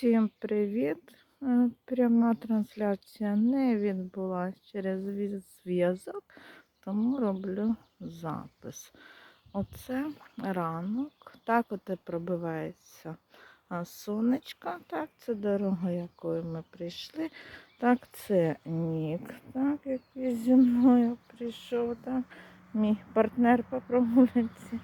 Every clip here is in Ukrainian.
Всім привіт! Е, Пряма трансляція не відбулася через зв'язок, тому роблю запис. Оце ранок. Так от і пробивається сонечко. Так, це дорога, якою ми прийшли. Так, це Нік, так, який зі мною прийшов. Так, мій партнер по прогулянці.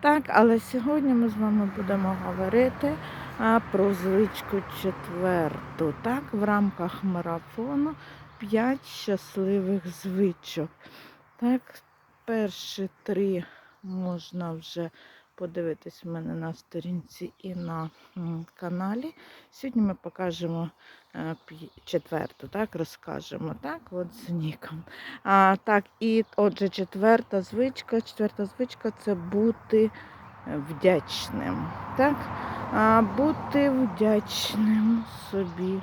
Так, але сьогодні ми з вами будемо говорити а, про звичку четверту. Так, в рамках марафону 5 щасливих звичок. Так, перші три можна вже подивитись в мене на сторінці і на каналі. Сьогодні ми покажемо е, четверту, так, розкажемо. Так, от з ніком. А, так, і отже, четверта звичка. Четверта звичка це бути е, вдячним. Так? А, бути вдячним собі,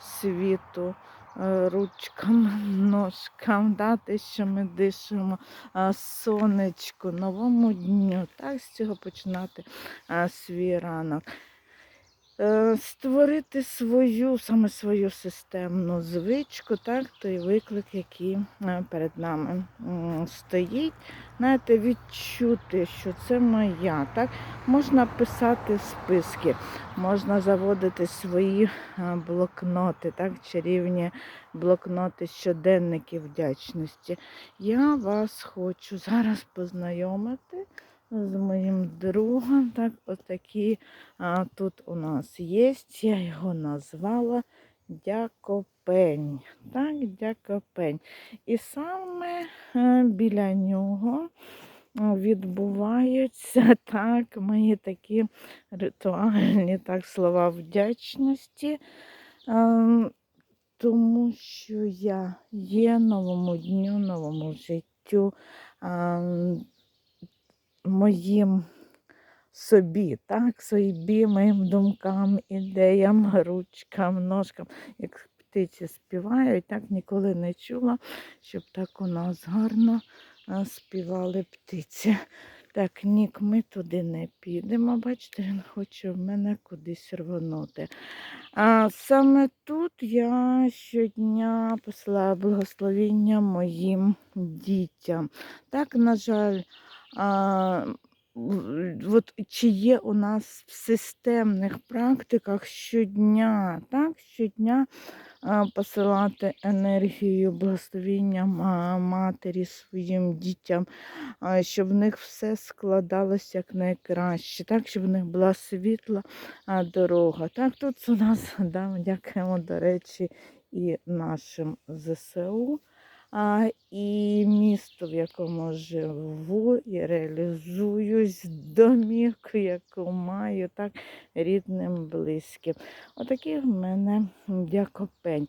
світу, е, ручкам, ножкам, дати, що ми дишимо, сонечку, новому дню. Так, з цього починати свій ранок. Е, Створити свою, саме свою системну звичку, так, той виклик, який е, перед нами стоїть. Знаєте, відчути, що це моя. Так? Можна писати списки, можна заводити свої е, блокноти, так, чарівні блокноти щоденники вдячності. Я вас хочу зараз познайомити з моїм другом. Так, отакі а, тут у нас є. Я його назвала Дякопень. Так, Дякопень. І саме е, біля нього відбуваються так, мої такі ритуальні так, слова вдячності. Ем, Тому що я є новому дню, новому життю, ем, моїм собі, так, собі, моїм думкам, ідеям, ручкам, ножкам. Як птиці співають, так ніколи не чула, щоб так у нас гарно співали птиці. Так, Нік, ми туди не підемо. Бачите, він хоче в мене кудись рвонути. А саме тут я щодня посилаю благословіння моїм дітям. Так, на жаль, от чи є у нас в системних практиках щодня, так, щодня посилати енергію благословіння матері своїм дітям, щоб в них все складалося як найкраще, так, щоб в них була світла дорога. Так, тут у нас да, дякуємо, до речі, і нашим ЗСУ. А, і місто, в якому живу, і реалізуюсь, домівку, яку маю, так, рідним, близьким. Отакий в мене дякопень.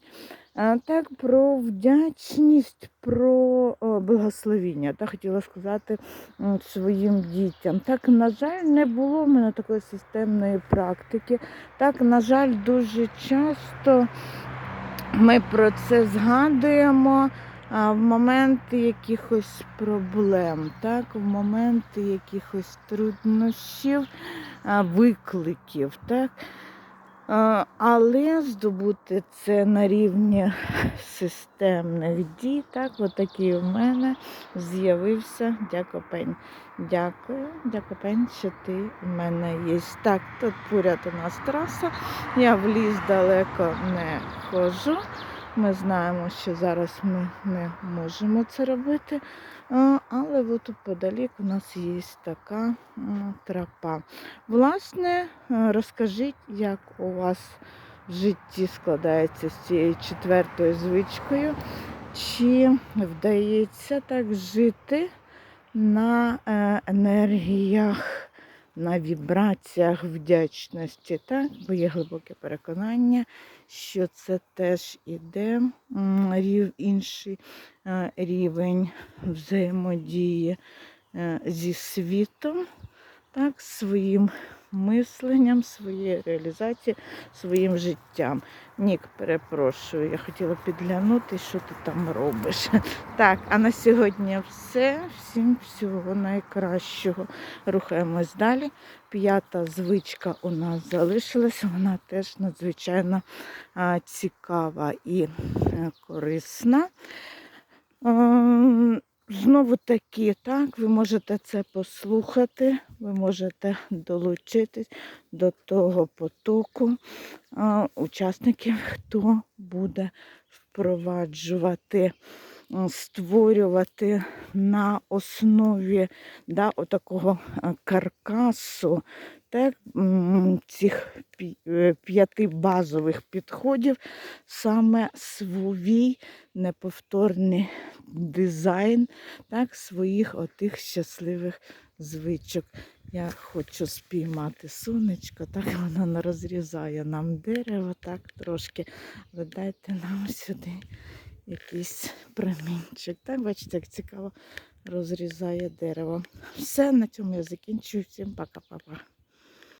А, так, про вдячність, про благословіння. Так, хотіла сказати своїм дітям. Так, на жаль, не було в мене такої системної практики. Так, на жаль, дуже часто ми про це згадуємо в моменти якихось проблем, так, в моменти якихось труднощів, викликів. Так. Але здобути це на рівні системних дій, так, отакий у мене з'явився дякопень. Дякую, дякопень, що ти в мене є. Так, тут поряд у нас траса. Я в ліс далеко не ходжу. Ми знаємо, що зараз ми не можемо це робити. Але от подалік у нас є така тропа. Власне, е, розкажіть, як у вас в житті складається з цією четвертою звичкою, чи вдається так жити на е, енергіях, на вібраціях вдячності, так? бо є глибоке переконання, що це теж іде рів, інший е, рівень взаємодії е, зі світом, так, своїм мисленням, своєю реалізацією, своїм життям. Нік, перепрошую, я хотіла підглянути, що ти там робиш. Так, а на сьогодні все. Всім всього найкращого. Рухаємось далі. П'ята звичка у нас залишилась. Вона теж надзвичайно цікава і е, корисна. Знову таки, так, ви можете це послухати, ви можете долучитись до того потоку а, учасників, хто буде впроваджувати, створювати на основі да, отакого каркасу так, цих е, п'яти базових підходів саме свій неповторний дизайн так, своїх отих щасливих звичок. Я хочу спіймати сонечко, так воно не розрізає нам дерево, так трошки. Ви нам сюди якийсь промінчик. Так, бачите, як цікаво розрізає дерево. Все, на цьому я закінчую. Всім пока-пока.